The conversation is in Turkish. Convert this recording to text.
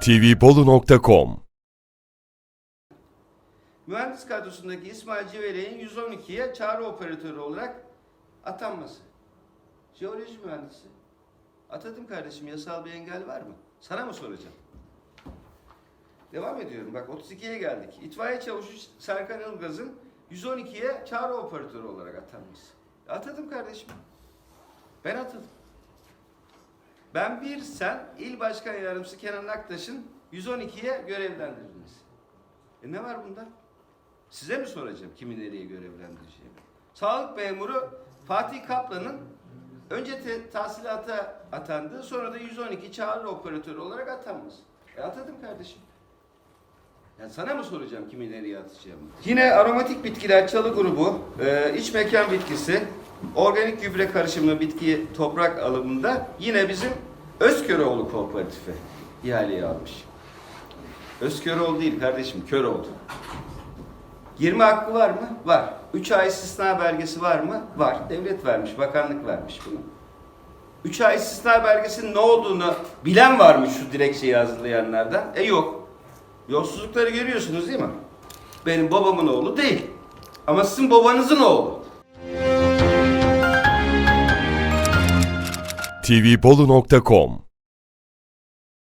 tvbolu.com Mühendis kadrosundaki İsmail Civelek'in 112'ye çağrı operatörü olarak atanması. Jeoloji mühendisi. Atadım kardeşim yasal bir engel var mı? Sana mı soracağım? Devam ediyorum. Bak 32'ye geldik. İtfaiye çavuşu Serkan Ilgaz'ın 112'ye çağrı operatörü olarak atanması. Atadım kardeşim. Ben atadım. Ben bir sen il başkan yardımcısı Kenan Aktaş'ın 112'ye görevlendirilmesi. E ne var bunda? Size mi soracağım kimi nereye görevlendireceğimi? Sağlık memuru Fatih Kaplan'ın önce te- tahsilata atandığı sonra da 112 çağrı operatörü olarak atanması. E atadım kardeşim. Yani sana mı soracağım kimi nereye atacağımı? Yine aromatik bitkiler çalı grubu, e, iç mekan bitkisi, organik gübre karışımı bitki toprak alımında yine bizim Özköroğlu Kooperatifi ihaleye almış. Özköroğlu değil kardeşim, Köroğlu. Girme hakkı var mı? Var. 3 ay istisna belgesi var mı? Var. Devlet vermiş, bakanlık vermiş bunu. 3 ay istisna belgesinin ne olduğunu bilen var mı şu dilekçeyi hazırlayanlardan? E yok. Yolsuzlukları görüyorsunuz değil mi? Benim babamın oğlu değil. Ama sizin babanızın oğlu. tvbolu.com